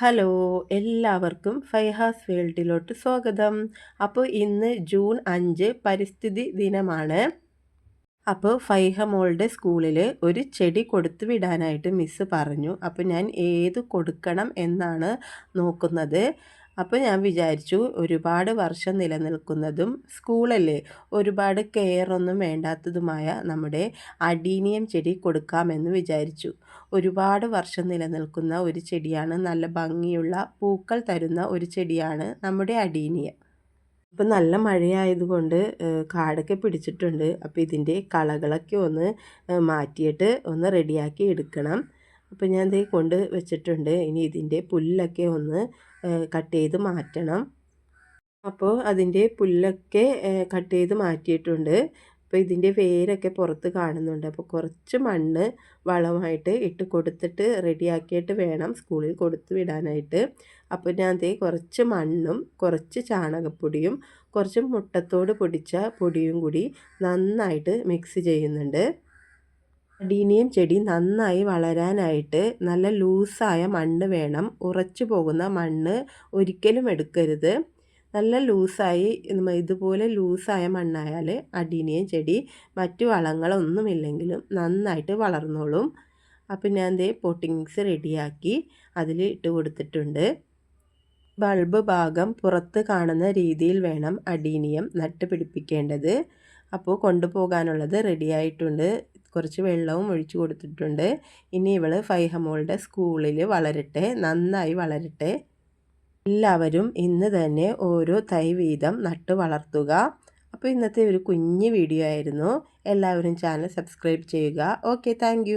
Hello എല്ലാവർക്കും ഫൈഹാസ് വേൾഡിലോട്ട് സ്വാഗതം. അപ്പോൾ ഇന്ന് ജൂൺ അഞ്ച് പരിസ്ഥിതി ദിനമാണ്. അപ്പോൾ ഫൈഹ മോളുടെ സ്കൂളിൽ ഒരു ചെടി കൊടുത്തു വിടാനായിട്ട് മിസ്സ് പറഞ്ഞു. അപ്പോൾ ഞാൻ ഏത് കൊടുക്കണം എന്നാണ് നോക്കുന്നത്. അപ്പോൾ ഞാൻ വിചാരിച്ചു ഒരുപാട് വർഷം നിലനിൽക്കുന്നതും സ്കൂളല്ലേ ഒരുപാട് കെയർ ഒന്നും വേണ്ടാത്തതുമായ നമ്മുടെ അഡീനിയം ചെടി കൊടുക്കാമെന്ന് വിചാരിച്ചു. ഒരുപാട് വർഷം നിലനിൽക്കുന്ന ഒരു ചെടിയാണ് നല്ല ഭംഗിയുള്ള പൂക്കൾ തരുന്ന ഒരു ചെടിയാണ് നമ്മുടെ അഡീനിയം ഇപ്പം നല്ല മഴയായതുകൊണ്ട് കാടൊക്കെ പിടിച്ചിട്ടുണ്ട്. അപ്പോൾ ഇതിന്റെ കളകളൊക്കെ ഒന്ന് മാറ്റിയിട്ട് ഒന്ന് റെഡിയാക്കി എടുക്കണം. അപ്പോൾ ഞാൻ ഇത് കൊണ്ട് വെച്ചിട്ടുണ്ട്. ഇനി ഇതിന്റെ പുല്ലൊക്കെ ഒന്ന് കട്ട് ചെയ്ത് മാറ്റണം. അപ്പോൾ അതിന്റെ പുല്ലൊക്കെ കട്ട് ചെയ്ത് മാറ്റിയിട്ടുണ്ട്. അപ്പോൾ ഇതിന്റെ വേരൊക്കെ പുറത്ത് കാണുന്നുണ്ട്. അപ്പോൾ കുറച്ച് മണ്ണ് വളമായിട്ട് ഇട്ട് കൊടുത്തിട്ട് റെഡിയാക്കിയിട്ട് വേണം സ്കൂളിൽ കൊടുത്തു വിടാനായിട്ട്. അപ്പോൾ ഞാൻ അതേ കുറച്ച് മണ്ണും കുറച്ച് ചാണകപ്പൊടിയും കുറച്ച് മുട്ടത്തോട് പൊടിച്ച പൊടിയും കൂടി നന്നായിട്ട് മിക്സ് ചെയ്യുന്നുണ്ട്. അടീനിയം ചെടി നന്നായി വളരാനായിട്ട് നല്ല ലൂസായ മണ്ണ് വേണം. ഉറച്ചു പോകുന്ന മണ്ണ് ഒരിക്കലും എടുക്കരുത്. നല്ല ലൂസായി ഇതുപോലെ ലൂസായ മണ്ണായാൽ അടീനിയം ചെടി മറ്റു വളങ്ങളൊന്നുമില്ലെങ്കിലും നന്നായിട്ട് വളർന്നോളും. അപ്പം ഞാൻ ദേ പോട്ടിംഗ് റെഡിയാക്കി അതിൽ ഇട്ട് കൊടുത്തിട്ടുണ്ട്. ബൾബ് ഭാഗം പുറത്ത് കാണുന്ന രീതിയിൽ വേണം അടീനിയം നട്ട് പിടിപ്പിക്കേണ്ടത് അപ്പോൾ കൊണ്ടുപോകാനുള്ളത് റെഡിയായിട്ടുണ്ട്. കുറച്ച് വെള്ളവും ഒഴിച്ചു കൊടുത്തിട്ടുണ്ട്. ഇനി ഇവൾ ഫൈഹമോളുടെ സ്കൂളിൽ വളരട്ടെ നന്നായി വളരട്ടെ. എല്ലാവരും ഇന്ന് തന്നെ ഓരോ തൈ വീതം നട്ട് വളർത്തുക. അപ്പോൾ ഇന്നത്തെ ഒരു കുഞ്ഞ് വീഡിയോ ആയിരുന്നു. എല്ലാവരും ചാനൽ സബ്സ്ക്രൈബ് ചെയ്യുക. Okay thank